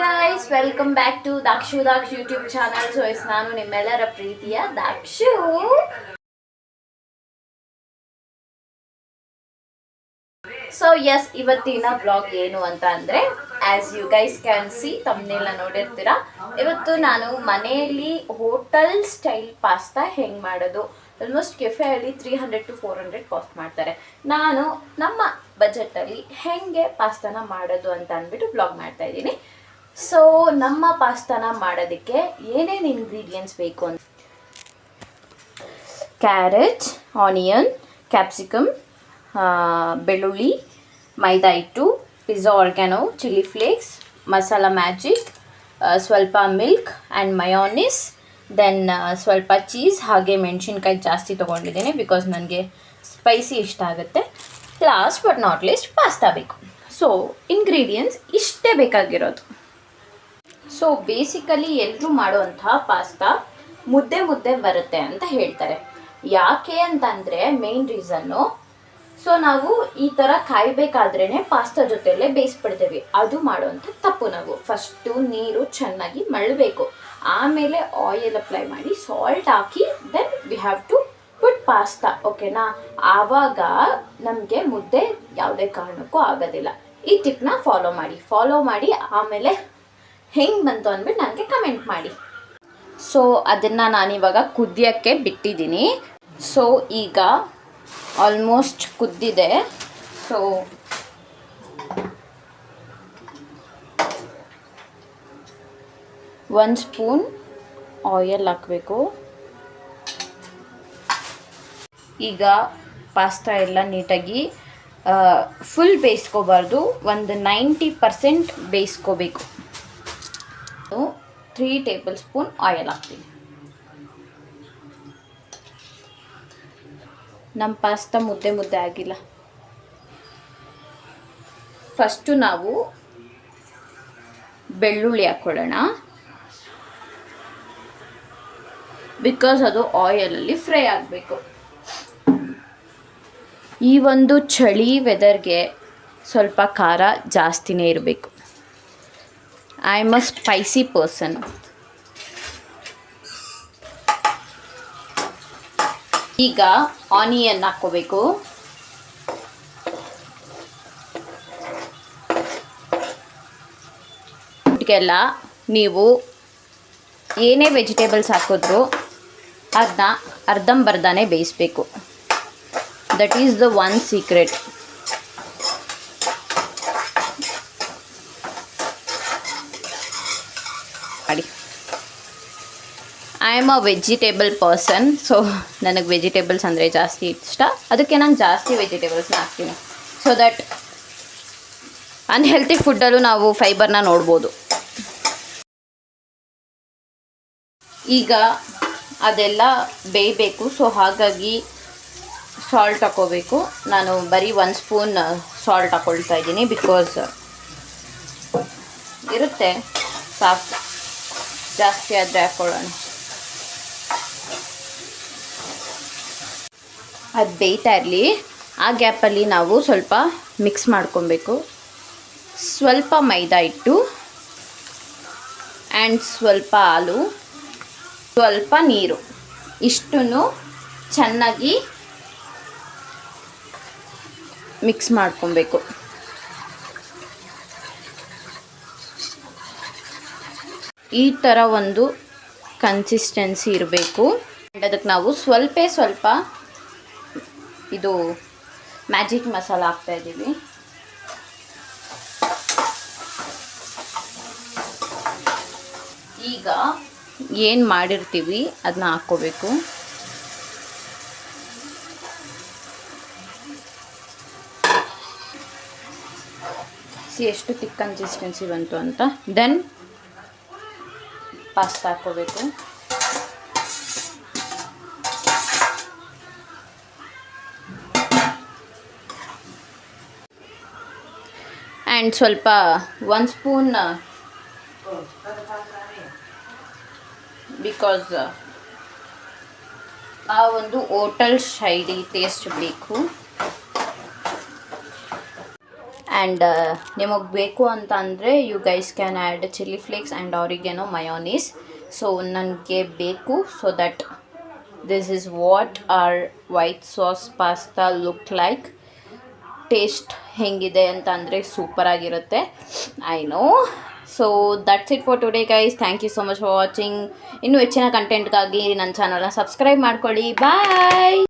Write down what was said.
Guys welcome back to Dakshu Daksh YouTube channel so yes ನಾನು ನಿಮ್ಮೆಲ್ಲರ ಪ್ರೀತಿಯ Dakshu so yes ಇವತ್ತಿನ ಬ್ಲಾಗ್ ಏನು ಅಂತ ಅಂದ್ರೆ as you guys can see ತಮ್ಮನೆಲ್ಲ ನೋಡಿರ್ತೀರಾ, ಇವತ್ತು ನಾನು ಮನೆಯಲ್ಲಿ ಹೋಟೆಲ್ ಸ್ಟೈಲ್ ಪಾಸ್ತಾ ಹೆಂಗ್ ಮಾಡೋದು? Almost ಕೆಫೆಯಲ್ಲಿ three hundred to four hundred cost ಮಾಡ್ತಾರೆ. ನಾನು ನಮ್ಮ ಬಜೆಟ್ ಅಲ್ಲಿ ಹೆಂಗೆ ಪಾಸ್ತಾನ ಮಾಡೋದು ಅಂತ ಅಂದ್ಬಿಟ್ಟು ಬ್ಲಾಗ್ ಮಾಡ್ತಾ ಇದ್ದೀನಿ. ಸೊ ನಮ್ಮ ಪಾಸ್ತಾನ ಮಾಡೋದಕ್ಕೆ ಏನೇನು ಇಂಗ್ರೀಡಿಯೆಂಟ್ಸ್ ಬೇಕು ಅಂತ? ಕ್ಯಾರೆಟ್ ಆನಿಯನ್ ಕ್ಯಾಪ್ಸಿಕಮ್ ಬೆಳ್ಳುಳ್ಳಿ, ಮೈದಾ ಹಿಟ್ಟು pizza oregano chilli flakes masala magic ಸ್ವಲ್ಪ ಮಿಲ್ಕ್ ಆ್ಯಂಡ್ ಮಯೋನಿಸ್ ದೆನ್ ಸ್ವಲ್ಪ ಚೀಸ್ ಹಾಗೆ ಮೆಣಸಿನ್ಕಾಯಿ ಜಾಸ್ತಿ ತೊಗೊಂಡಿದ್ದೀನಿ ಬಿಕಾಸ್ ನನಗೆ ಸ್ಪೈಸಿ ಇಷ್ಟ ಆಗುತ್ತೆ. Last but not least pasta ಬೇಕು. ಸೊ ಇಂಗ್ರೀಡಿಯೆಂಟ್ಸ್ ಇಷ್ಟೇ ಬೇಕಾಗಿರೋದು. ಸೊ ಬೇಸಿಕಲಿ ಎಲ್ಲರೂ ಮಾಡುವಂತಹ ಪಾಸ್ತಾ ಮುದ್ದೆ ಮುದ್ದೆ ಬರುತ್ತೆ ಅಂತ ಹೇಳ್ತಾರೆ. ಯಾಕೆ ಅಂತಂದರೆ ಮೇನ್ ರೀಸನ್ನು ಸೊ ನಾವು ಈ ಥರ ಕಾಯಬೇಕಾದ್ರೇ ಪಾಸ್ತಾ ಜೊತೆಲೇ ಬೇಯಿಸ್ಬಿಡ್ತೇವೆ ಅದು ಮಾಡುವಂಥ ತಪ್ಪು ನಾವು. ಫಸ್ಟು ನೀರು ಚೆನ್ನಾಗಿ ಮಳಬೇಕು ಆಮೇಲೆ ಆಯಿಲ್ ಅಪ್ಲೈ ಮಾಡಿ salt hockey then we have to put pasta ಓಕೆನಾ ಆವಾಗ ನಮಗೆ ಮುದ್ದೆ ಯಾವುದೇ ಕಾರಣಕ್ಕೂ ಆಗೋದಿಲ್ಲ. ಈ ಟಿಪ್ನ ಫಾಲೋ ಮಾಡಿ. ಫಾಲೋ ಮಾಡಿ, ಆಮೇಲೆ ಹೆಂಗೆ ಬಂತು ಅಂದ್ಬಿಟ್ಟು ನನಗೆ ಕಮೆಂಟ್ ಮಾಡಿ. ಸೊ ಅದನ್ನು ನಾನಿವಾಗ ಕುದಿಯೋಕ್ಕೆ ಬಿಟ್ಟಿದ್ದೀನಿ ಸೊ ಈಗ ಆಲ್ಮೋಸ್ಟ್ ಕುದ್ದಿದೆ. ಸೊ ಒಂದು ಸ್ಪೂನ್ ಆಯಿಲ್ ಹಾಕಬೇಕು. ಈಗ ಪಾಸ್ತಾ ಎಲ್ಲ ನೀಟಾಗಿ ಫುಲ್ ಬೇಯಿಸ್ಕೋಬಾರ್ದು. ಒಂದು ನೈಂಟಿ ಪರ್ಸೆಂಟ್ ಬೇಯಿಸ್ಕೋಬೇಕು. ತ್ರೀ ಟೇಬಲ್ ಸ್ಪೂನ್ ಆಯಿಲ್ ಹಾಕ್ತೀನಿ. ನಮ್ಮ ಪಾಸ್ತಾ ಮುದ್ದೆ ಮುದ್ದೆ ಆಗಿಲ್ಲ. ಫಸ್ಟು ನಾವು ಬೆಳ್ಳುಳ್ಳಿ ಹಾಕ್ಕೊಳ್ಳೋಣ ಬಿಕಾಸ್ ಅದು ಆಯಿಲಲ್ಲಿ ಫ್ರೈ ಆಗಬೇಕು. ಈ ಒಂದು ಚಳಿ ವೆದರ್ಗೆ ಸ್ವಲ್ಪ ಖಾರ ಜಾಸ್ತಿನೇ ಇರಬೇಕು. I am a spicy person ಈಗ ಆನಿಯನ್ ಹಾಕ್ಕೋಬೇಕು. ಇದಕ್ಕೆಲ್ಲ ನೀವು ಏನೇ ವೆಜಿಟೇಬಲ್ಸ್ ಹಾಕಿದ್ರು ಅದನ್ನ ಅರ್ಧಂಬರ್ಧನೇ ಬೇಯಿಸ್ಬೇಕು. That is the one secret ಮಾಡಿ I am a vegetable person so ನನಗೆ ವೆಜಿಟೇಬಲ್ಸ್ ಅಂದರೆ ಜಾಸ್ತಿ ಇಷ್ಟ. ಅದಕ್ಕೆ ನಾನು ಜಾಸ್ತಿ ವೆಜಿಟೇಬಲ್ಸ್ನ ಹಾಕ್ತೀನಿ ಸೊ ದಟ್ ಅನ್ಹೆಲ್ತಿ ಫುಡ್ಡಲ್ಲೂ ನಾವು ಫೈಬರ್ನ ನೋಡ್ಬೋದು. ಈಗ ಅದೆಲ್ಲ ಬೇಯಬೇಕು ಸೊ ಹಾಗಾಗಿ ಸಾಲ್ಟ್ ಹಾಕೋಬೇಕು ನಾನು ಬರೀ ಒಂದು ಸ್ಪೂನ್ ಸಾಲ್ಟ್ ಹಾಕೊಳ್ತಾ ಇದ್ದೀನಿ ಬಿಕಾಸ್ ಇರುತ್ತೆ ಸಾಕು ಜಾಸ್ತಿ ಆದರೆ ಹಾಕ್ಕೊಳ್ಳೋಣ ಅದು ಬೇಯ್ತಾ ಇರಲಿ. ಆ ಗ್ಯಾಪಲ್ಲಿ ನಾವು ಸ್ವಲ್ಪ ಮಿಕ್ಸ್ ಮಾಡ್ಕೊಬೇಕು. ಸ್ವಲ್ಪ ಮೈದಾ ಹಿಟ್ಟು ಆ್ಯಂಡ್ ಸ್ವಲ್ಪ ಹಾಲು. ಸ್ವಲ್ಪ ನೀರು. ಇಷ್ಟನ್ನು ಚೆನ್ನಾಗಿ ಮಿಕ್ಸ್ ಮಾಡ್ಕೊಬೇಕು. ಈ ಥರ ಒಂದು ಕನ್ಸಿಸ್ಟೆನ್ಸಿ ಇರಬೇಕು. ಆ್ಯಂಡ್ ಅದಕ್ಕೆ ನಾವು ಸ್ವಲ್ಪ ಸ್ವಲ್ಪ ಇದು ಮ್ಯಾಜಿಕ್ ಮಸಾಲ ಹಾಕ್ತಾ ಇದ್ದೀವಿ. ಈಗ ಏನು ಮಾಡಿರ್ತೀವಿ ಅದನ್ನ ಹಾಕ್ಕೋಬೇಕು. ಎಷ್ಟು ತಿಕ್ ಕನ್ಸಿಸ್ಟೆನ್ಸಿ ಬಂತು ಅಂತ. ದೆನ್ ಪಾಸ್ತಾ ಹಾಕೋಬೇಕು ಆ್ಯಂಡ್ ಸ್ವಲ್ಪ ಒಂದು ಸ್ಪೂನ್ ಬಿಕಾಸ್ ಆ ಒಂದು ಓಟಲ್ ಶೈಲಿ ಟೇಸ್ಟ್ ಬೇಕು. ಆ್ಯಂಡ್ ನಿಮಗೆ ಬೇಕು ಅಂತ ಅಂದರೆ you guys can add chilli flakes and oregano mayonnaise so ನನಗೆ ಬೇಕು so that this is what our white sauce pasta look like taste ಹೆಂಗಿದೆ ಅಂತ ಅಂದರೆ ಸೂಪರಾಗಿರುತ್ತೆ I know so that's it for today guys thank you so much for watching ಇನ್ನೂ ಹೆಚ್ಚಿನ ಕಂಟೆಂಟ್ಗಾಗಿ ನನ್ನ ಚಾನಲ್ನ subscribe ಮಾಡ್ಕೊಳ್ಳಿ. ಬಾಯ್